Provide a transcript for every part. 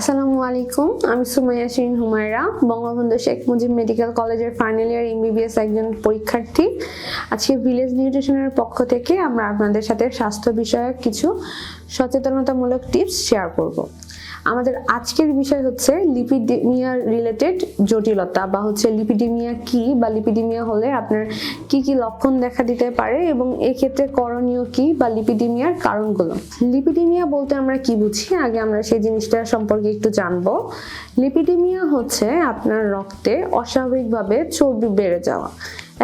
আসসালামু আলাইকুম, আমি সুমাইয়া শিরিন হুমায়রা, বঙ্গবন্ধু শেখ মুজিব মেডিকেল কলেজের ফাইনাল ইয়ার এমবিবিএস একজন পরীক্ষার্থী। আজকে ভিলেজ নিউট্রিশনের পক্ষ থেকে আমরা আপনাদের সাথে স্বাস্থ্য বিষয়ক কিছু সচেতনতামূলক টিপস শেয়ার করব। আমাদের আজকের বিষয় হচ্ছে লিপিডিমিয়া রিলেটেড জটিলতা বা হচ্ছে লিপিডিমিয়া কি বা লিপিডিমিয়া হলে আপনার কি কি লক্ষণ দেখা দিতে পারে এবং এক্ষেত্রে করণীয় কি বা লিপিডিমিয়ার কারণগুলো। লিপিডিমিয়া বলতে আমরা কি বুঝি? আগে আমরা সেই জিনিসটা সম্পর্কে একটু জানব। লিপিডিমিয়া হচ্ছে আপনার রক্তে অস্বাভাবিকভাবে চর্বি বেড়ে যাওয়া।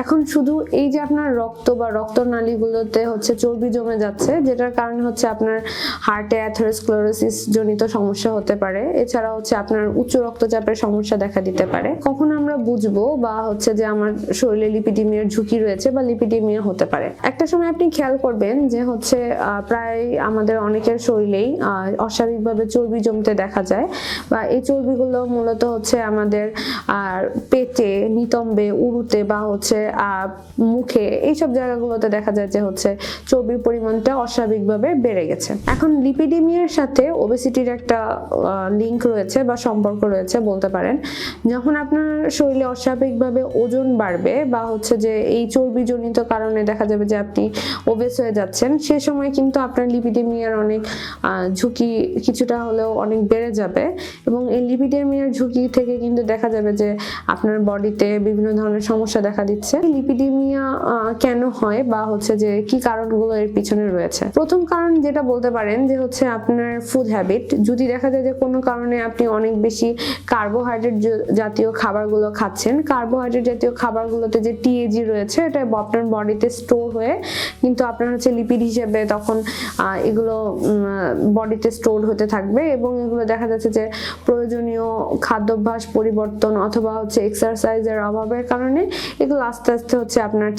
এখন শুধু এই যে আপনার রক্ত বা রক্তনালীগুলোতে হচ্ছে চর্বি জমে যাচ্ছে, যেটার কারণে হচ্ছে আপনার হার্টে অ্যাথেরোস্ক্লেরোসিস জনিত সমস্যা হতে পারে। এছাড়া হচ্ছে আপনার উচ্চ রক্তচাপের সমস্যা দেখা দিতে পারে। কখন আমরা বুঝব বা হচ্ছে যে আমার শরীরে লিপিডিমিয়ার ঝুঁকি রয়েছে বা লিপিডিমিয়া হতে পারে। একটা সময় আপনি খেয়াল করবেন যে হচ্ছে প্রায় আমাদের অনেকের শরীরেই অস্বাভাবিকভাবে চর্বি জমতে দেখা যায় বা এই চর্বিগুলো মূলত হচ্ছে আমাদের পেটে, নিতম্বে, উরুতে বা হচ্ছে মুখে এইসব জায়গাগুলোতে দেখা যায় যে হচ্ছে চর্বির পরিমাণটা অস্বাভাবিকভাবে বেড়ে গেছে। এখন লিপিডিমিয়ার সাথে ওবেসিটির একটা লিংক রয়েছে বা সম্পর্ক রয়েছে বলতে পারেন। যখন আপনার শরীরে অস্বাভাবিকভাবে ওজন বাড়বে বা হচ্ছে যে এই চর্বিজনিত কারণে দেখা যাবে যে আপনি ওবেস হয়ে যাচ্ছেন, সে সময় কিন্তু আপনার লিপিডিমিয়ার অনেক ঝুঁকি কিছুটা হলেও অনেক বেড়ে যাবে। এবং এই লিপিডেমিয়ার ঝুঁকি থেকে কিন্তু দেখা যাবে যে আপনার বডিতে বিভিন্ন ধরনের সমস্যা দেখা দিচ্ছে। লিপিডিমিয়া কেন হয় বা হচ্ছে যে কি কারণগুলো এর পিছনে রয়েছে? প্রথম কারণ যেটা বলতে পারেন যে হচ্ছে আপনার ফুড হ্যাবিট যদি দেখা যায় যে কোনো কারণে আপনি অনেক বেশি কার্বোহাইড্রেট জাতীয় খাবারগুলো খাচ্ছেন কার্বোহাইড্রেট জাতীয় খাবারগুলোতে যে টিএজি রয়েছে, এটা আপনার বডিতে স্টোর হয়ে কিন্তু আপনার হচ্ছে লিপিড হিসেবে তখন এগুলো বডিতে স্টোর হতে থাকবে এবং এগুলো দেখা যাচ্ছে যে প্রয়োজনীয় খাদ্যাভ্যাস পরিবর্তন অথবা হচ্ছে এক্সারসাইজের অভাবের কারণে এগুলো আস্তে আস্তে আস্তে হচ্ছে আপনার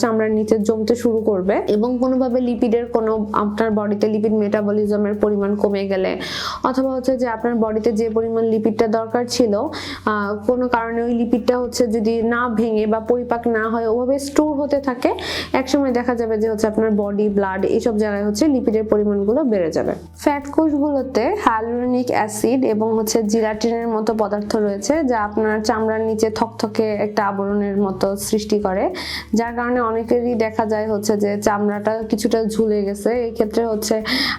চামড়ার নিচে জমতে শুরু করবে। এবং কোনোভাবে লিপিডের কোনো আপনার বডিতে লিপিড মেটাবলিজমের পরিমাণ কমে গেলে, অথবা হচ্ছে যে আপনার বডিতে যে পরিমাণ লিপিডটা দরকার ছিল কোনো কারণে ওই লিপিডটা হচ্ছে যদি না ভেঙে বা পরিপাক না হয়, ওভাবে স্টোর হতে থাকে, একসময় দেখা যাবে যে হচ্ছে আপনার বডি ব্লাড এইসব জায়গায় হচ্ছে লিপিডের পরিমাণগুলো বেড়ে যাবে। ফ্যাট কোষগুলোতে হাইলোনিক অ্যাসিড এবং হচ্ছে জিরাটিনের মতো পদার্থ রয়েছে, যা আপনার চামড়ার নিচে থকথকে একটা আবরণের মতো সৃষ্টি করে, যার কারণে অনেকেরই দেখা যায় হচ্ছে যে চামড়াটা কিছুটা ঝুলে গেছে। এই ক্ষেত্রে হচ্ছে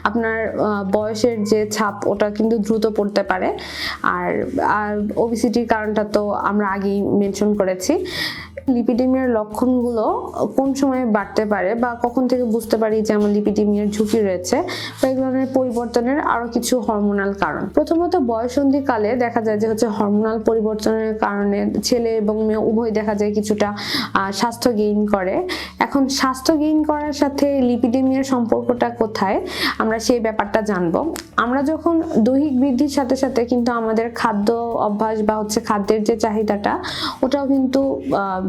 আপনার বয়সের যে ছাপ, ওটা কিন্তু দ্রুত পড়তে পারে। আর আর ওবিসিটির কারণটা তো আমরা আগেই মেনশন করেছি। লিপিডিমিয়ার লক্ষণগুলো কোন সময়ে বাড়তে পারে বা কখন থেকে বুঝতে পারি যে আমার লিপিডিমিয়ার ঝুঁকি রয়েছে বা এই ধরনের পরিবর্তনের আরও কিছু হরমোনাল কারণ? প্রথমত বয়সন্ধি কালে দেখা যায় যে হচ্ছে হরমোনাল পরিবর্তনের কারণে ছেলে এবং মেয়ে উভয় দেখা যায় কিছুটা স্বাস্থ্য গেইন করে। এখন স্বাস্থ্য গেইন করার সাথে লিপিডিমিয়ার সম্পর্কটা কোথায়? আমরা সেই ব্যাপারটা জানব। আমরা যখন দৈহিক বৃদ্ধির সাথে সাথে কিন্তু আমাদের খাদ্য অভ্যাস বা হচ্ছে খাদ্যের যে চাহিদাটা, ওটাও কিন্তু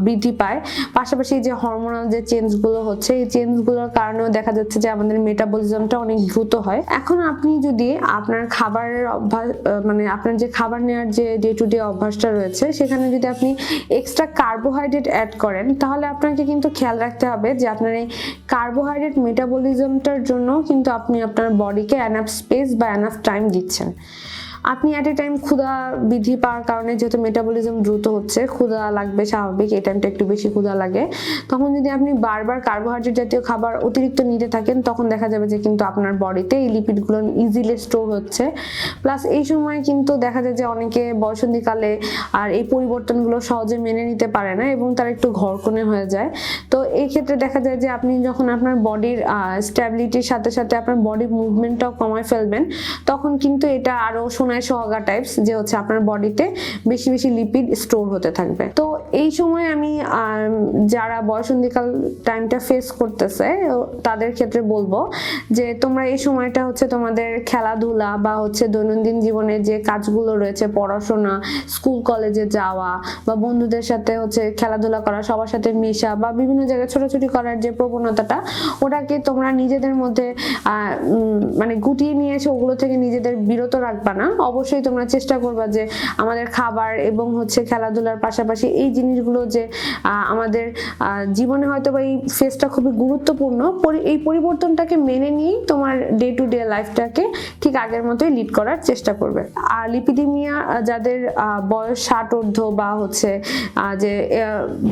বৃদ্ধি পায়। পাশাপাশি যে হরমোনাল যে চেঞ্জগুলো হচ্ছে, এই চেঞ্জগুলোর কারণেও দেখা যাচ্ছে যে আমাদের মেটাবলিজমটা অনেক দ্রুত হয়। এখন আপনি যদি আপনার খাবারের অভ্যাস মানে আপনার যে খাবার নেওয়ার যে ডে টু ডে অভ্যাসটা রয়েছে, সেখানে যদি আপনি এক্সট্রা কার্বোহাইড্রেট অ্যাড করেন, তাহলে আপনাকে কিন্তু খেয়াল রাখতে হবে যে আপনার এই কার্বোহাইড্রেট মেটাবলিজমটার জন্য কিন্তু আপনি আপনার বডিকে অ্যানাফ স্পেস বা অ্যানাফ টাইম দিচ্ছেন। আপনি অ্যাট এ টাইম ক্ষুধা বৃদ্ধি পাওয়ার কারণে যেহেতু মেটাবলিজম দ্রুত হচ্ছে, ক্ষুধা লাগবে স্বাভাবিক, এই টাইমটা একটু বেশি ক্ষুধা লাগে। তখন যদি আপনি বারবার কার্বোহাইড্রেট জাতীয় খাবার অতিরিক্ত নিতে থাকেন, তখন দেখা যাবে যে কিন্তু আপনার বডিতে এই লিপিডগুলো ইজিলি স্টোর হচ্ছে। প্লাস এই সময় কিন্তু দেখা যায় যে অনেকে বয়সন্ধিকালে আর এই পরিবর্তনগুলো সহজে মেনে নিতে পারে না এবং তারা একটু ঘরকনে হয়ে যায়। তো এই ক্ষেত্রে দেখা যায় যে আপনি যখন আপনার বডির স্ট্যাবিলিটির সাথে সাথে আপনার বডি মুভমেন্টটাও কমায় ফেলবেন, তখন কিন্তু এটা আরও সোনায় সোহাগা টাইপস যে হচ্ছে আপনার বডিতে বেশি বেশি লিপিড স্টোর হতে থাকবে। তো এই সময় আমি যারা বয়সন্ধিকাল টাইমটা ফেস করতেছে তাদের ক্ষেত্রে বলব যে তোমরা এই সময়টা হচ্ছে তোমাদের খেলাধুলা বা হচ্ছে দৈনন্দিন জীবনে যে কাজগুলো রয়েছে, পড়াশোনা স্কুল কলেজে যাওয়া বা বন্ধুদের সাথে হচ্ছে খেলাধুলা করা, সবার সাথে মেশা বা বিভিন্ন জায়গায় ছোটাছুটি করার যে প্রবণতাটা, ওটাকে তোমরা নিজেদের মধ্যে মানে গুটিয়ে নিয়ে এসে ওগুলো থেকে নিজেদের বিরত রাখবা না। অবশ্যই তোমরা চেষ্টা করবা যে আমাদের খাবার এবং হচ্ছে খেলাধুলার পাশাপাশি এই জিনিসগুলো যে আমাদের জীবনে হয়তো বা এই ফেসটা খুবই গুরুত্বপূর্ণ। এই পরিবর্তনটাকে মেনে নিয়েই তোমার ডে টু ডে লাইফটাকে ঠিক আগের মতোই লিড করার চেষ্টা করবে। আর লিপিডিমিয়া যাদের বয়স ষাট ঊর্ধ্ব বা হচ্ছে যে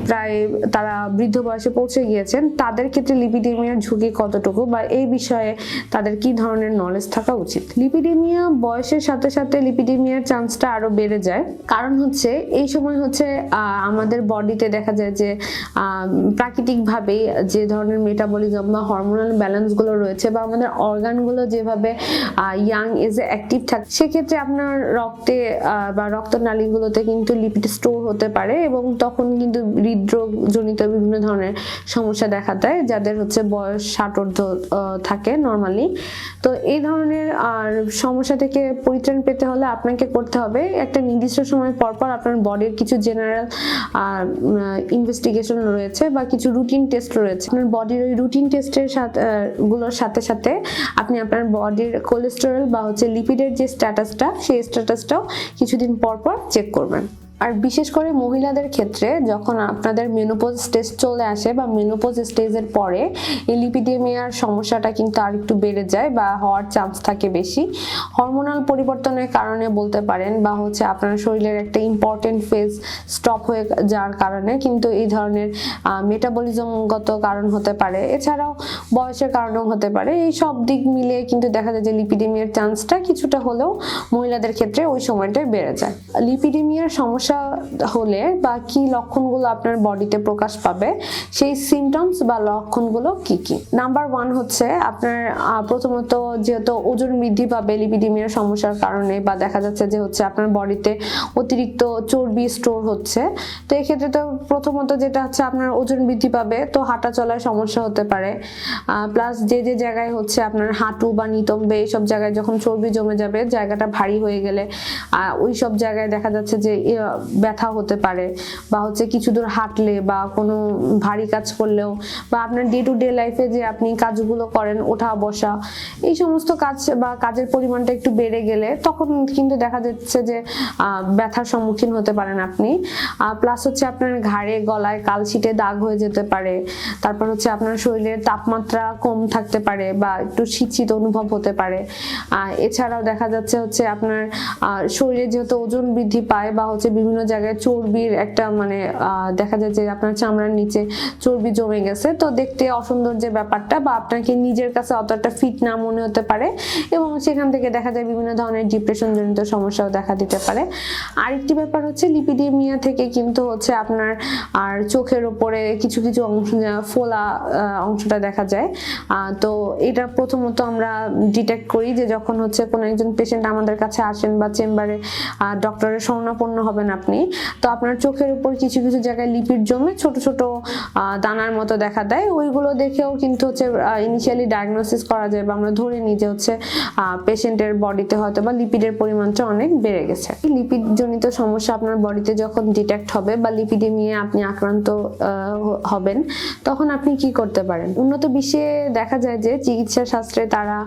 প্রায় তারা বৃদ্ধ বয়সে পৌঁছে গিয়েছেন, তাদের ক্ষেত্রে লিপিডিমিয়ার ঝুঁকি কতটুকু বা এই বিষয়ে তাদের কি ধরনের নলেজ থাকা উচিত? লিপিডিমিয়া বয়সের সাথে সাথে লিপিডিমিয়ার চান্সটা আরও বেড়ে যায়। কারণ হচ্ছে এই সময় হচ্ছে আমাদের বডিতে দেখা যায় যে প্রাকৃতিকভাবেই যে ধরনের মেটাবলিজম বা হরমোনাল ব্যালেন্সগুলো রয়েছে বা আমাদের অর্গানগুলো যেভাবে ইয়াং এজে অ্যাক্টিভ থাকে সেক্ষেত্রে আপনার রক্তে বা রক্তনালীগুলোতে কিন্তু লিপিড স্টোর হতে পারে এবং তখন কিন্তু হৃদরোগ জনিত বিভিন্ন ধরনের সমস্যা দেখা দেয় যাদের হচ্ছে বয়স ষাট ঊর্ধ্ব আহ, থাকে নর্মালি তো এই ধরনের আর সমস্যা থেকে পরিত্রাণ পেতে হলে আপনাকে করতে হবে। একটা নির্দিষ্ট সময় পর পর আপনার বডির কিছু জেনারেল ইনভেস্টিগেশন রয়েছে বা কিছু রুটিন টেস্ট রয়েছে। আপনার বডির ওই রুটিন টেস্টের সাথে গুলোর সাথে সাথে আপনি আপনার বডির কোলেস্টেরল বা হচ্ছে লিপিডের যে স্ট্যাটাসটা সেই স্ট্যাটাসটাও কিছুদিন পর পর চেক করবেন। আর বিশেষ করে মহিলাদের ক্ষেত্রে যখন আপনাদের মেনোপোজ স্টেজ চলে আসে বা মেনোপোজ স্টেজের পরে, এই লিপিডেমিয়ার সমস্যাটা কিন্তু আর একটু বেড়ে যায় বা হওয়ার চান্স থাকে বেশি। হরমোনাল পরিবর্তনের কারণে বলতে পারেন বা হচ্ছে আপনার শরীরের একটা ইম্পর্টেন্ট ফেজ স্টপ হয়ে যাওয়ার কারণে কিন্তু এই ধরনের মেটাবলিজমগত কারণ হতে পারে। এছাড়াও বয়সের কারণেও হতে পারে। এই সব দিক মিলিয়ে কিন্তু দেখা যায় যে লিপিডেমিয়ার চান্সটা কিছুটা হলেও মহিলাদের ক্ষেত্রে ওই সময়টায় বেড়ে যায়। লিপিডেমিয়ার সমস্যা হলে বা কি লক্ষণগুলো আপনার বডিতে প্রকাশ পাবে, সেই সিমটমস বা লক্ষণগুলো কি কি? নাম্বার ওয়ান হচ্ছে আপনার প্রথমত যেহেতু ওজন বৃদ্ধি পাবে লিপিডিমিয়ার সমস্যার কারণে বা দেখা যাচ্ছে যে হচ্ছে আপনার বডিতে অতিরিক্ত চর্বি স্টোর হচ্ছে, তো এক্ষেত্রে তো প্রথমত যেটা হচ্ছে আপনার ওজন বৃদ্ধি পাবে, তো হাঁটা চলায় সমস্যা হতে পারে। প্লাস যে যে জায়গায় হচ্ছে আপনার হাঁটু বা নিতম্বে এইসব জায়গায় যখন চর্বি জমে যাবে, জায়গাটা ভারী হয়ে গেলে ওই সব জায়গায় দেখা যাচ্ছে যে ব্যথা হতে পারে বা হচ্ছে কিছু দূর হাঁটলে বা কোনো ভারী কাজ করলেও বা আপনার ডে টু ডে লাইফে যে আপনি কাজগুলো করেন, ওঠা, বসা, এই সমস্ত কাজ বা কাজের পরিমাণটা একটু বেড়ে গেলে তখন কিন্তু দেখা যাচ্ছে যে ব্যথার সম্মুখীন হতে পারেন আপনি। প্লাস হচ্ছে আপনার ঘাড়ে, গলায় কালশিটে দাগ হয়ে যেতে পারে। তারপর হচ্ছে আপনার শরীরের তাপমাত্রা কম থাকতে পারে বা একটু শীত অনুভব হতে পারে। এছাড়াও দেখা যাচ্ছে হচ্ছে আপনার শরীরে যেহেতু ওজন বৃদ্ধি পায় বা হচ্ছে বিভিন্ন জায়গায় চর্বির একটা মানে দেখা যায় যে আপনার চামড়ার নিচে চর্বি জমে গেছে। তো দেখতে অসুন্দর যে ব্যাপারটা বা আপনাকে নিজের কাছে অতটা ফিট না মনে হতে পারে এবং সেখান থেকে দেখা যায় বিভিন্ন ধরনের ডিপ্রেশন জনিত সমস্যাও দেখা দিতে পারে। আরেকটি ব্যাপার হচ্ছে লিপিডেমিয়া থেকে কিন্তু হচ্ছে আপনার আর চোখের ওপরে কিছু কিছু অংশ ফোলা অংশটা দেখা যায়। তো এটা প্রথমত আমরা ডিটেক্ট করি যে যখন হচ্ছে কোনো একজন পেশেন্ট আমাদের কাছে আসেন বা চেম্বারে ডক্টরের শরণাপন্ন হবেন আপনি। তো আপনার চোখের উপর কিছু কিছু জায়গায় লিপিড জমে ছোট ছোট দানার মতো দেখা দেয়। ওইগুলো দেখেও কিন্তু হচ্ছে ইনিশিয়ালি ডায়াগনোসিস করা যায় বা আমরা ধরে নিই যে হচ্ছে পেশেন্টের বডিতে হয়তো বা লিপিডের পরিমাণটা অনেক বেড়ে গেছে। লিপিড জনিত সমস্যা আপনার বডিতে যখন ডিটেক্ট হবে বা লিপিডেমিয়া আপনি আক্রান্ত হবেন, তখন আপনি কি করতে পারেন? উন্নত বিশ্বে দেখা যায় যে চিকিৎসা শাস্ত্রে তারা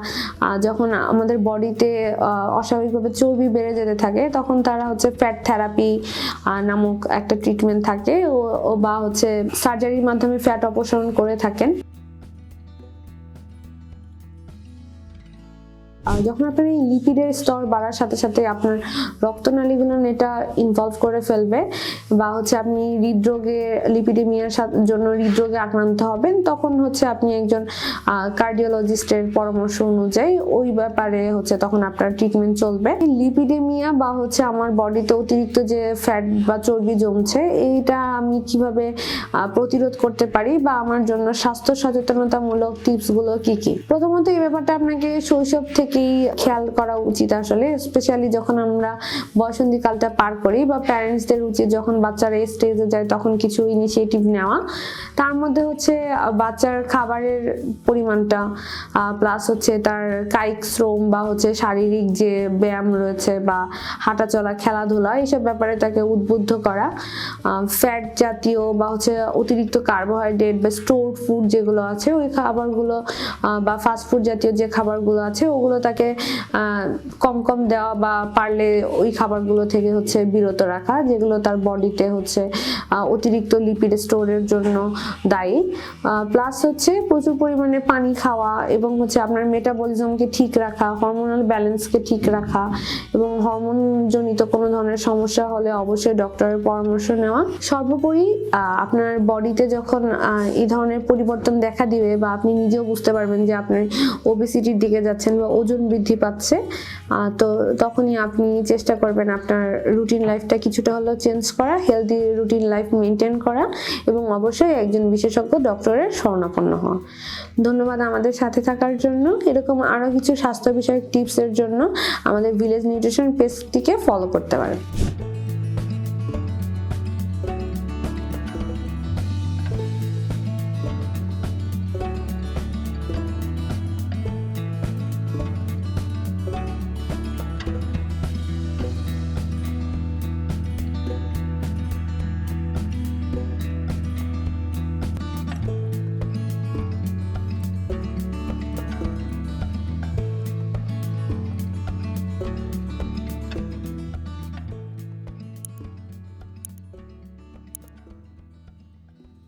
যখন আমাদের বডিতে অস্বাভাবিকভাবে চর্বি বেড়ে যেতে থাকে, তখন তারা হচ্ছে ফ্যাট থেরাপি নামক একটা ট্রিটমেন্ট থাকে। ও- বা হচ্ছে সার্জারির মাধ্যমে ফ্যাট অপসারণ করে থাকেন। যখন আপনার এই লিপিডের স্তর বাড়ার সাথে সাথে আপনার রক্তনালীগুলো এটা ইনভলভ করে ফেলবে বা হচ্ছে আপনি হৃদরোগে লিপিডেমিয়ার জন্য হৃদরোগে আক্রান্ত হবেন, তখন হচ্ছে আপনি একজন কার্ডিওলজিস্টের পরামর্শ অনুযায়ী ওই ব্যাপারে হচ্ছে তখন আপনার ট্রিটমেন্ট চলবে। লিপিডেমিয়া বা হচ্ছে আমার বডিতে অতিরিক্ত যে ফ্যাট বা চর্বি জমছে, এইটা আমি কীভাবে প্রতিরোধ করতে পারি বা আমার জন্য স্বাস্থ্য সচেতনতামূলক টিপসগুলো কি কি? প্রথমত এই ব্যাপারটা আপনাকে শৈশব থেকেই খেয়াল করা উচিত আসলে স্পেশালি যখন আমরা বয়সন্ধি কালটা পার করি বা প্যারেন্টসদের উচিত যখন বাচ্চারা স্টেজে যায় তখন কিছু ইনিশিয়েটিভ নেওয়া। তার মধ্যে হচ্ছে বাচ্চার খাবারের পরিমাণটা প্লাস হচ্ছে তার কায়িক শ্রম বা হচ্ছে শারীরিক যে ব্যায়াম রয়েছে বা হাঁটা চলা খেলাধুলা, এইসব ব্যাপারে তাকে উদ্বুদ্ধ করা। ফ্যাট জাতীয় বা হচ্ছে অতিরিক্ত কার্বোহাইড্রেট বা স্টোর ফুড যেগুলো আছে, ওই খাবারগুলো বা ফাস্ট ফুড জাতীয় যে খাবারগুলো আছে, ওগুলো তাকে কম কম দেওয়া বা পারলে ওই খাবারগুলো থেকে হচ্ছে বিরত রাখা, যেগুলো তার বডিতে হচ্ছে অতিরিক্ত লিপিড স্টোরের জন্য দায়ী। প্লাস হচ্ছে প্রচুর পরিমাণে পানি খাওয়া এবং হচ্ছে আপনার মেটাবলিজমকে ঠিক রাখা হরমোনাল ব্যালেন্সকে ঠিক রাখা এবং হরমোন জনিত কোনো ধরনের সমস্যা হলে অবশ্যই ডক্টরের পরামর্শ নেওয়া। সর্বোপরি আপনার বডিতে যখন এই ধরনের পরিবর্তন দেখা দিবে বা আপনি নিজেও বুঝতে পারবেন যে আপনি ওবেসিটির দিকে যাচ্ছেন বা ওজন বৃদ্ধি পাচ্ছে তো তখনই আপনি চেষ্টা করবেন আপনার রুটিন লাইফটা কিছুটা হলেও চেঞ্জ করা হেলদি রুটিন লাইফ মেনটেন করা এবং অবশ্যই একজন বিশেষজ্ঞ ডক্টরের শরণাপন্ন হওয়া। ধন্যবাদ আমাদের সাথে থাকার জন্য। এরকম আরও কিছু স্বাস্থ্য বিষয়ক টিপসের জন্য আমাদের ভিলেজ নিউট্রিশন পেজটিকে ফলো করতে পারেন।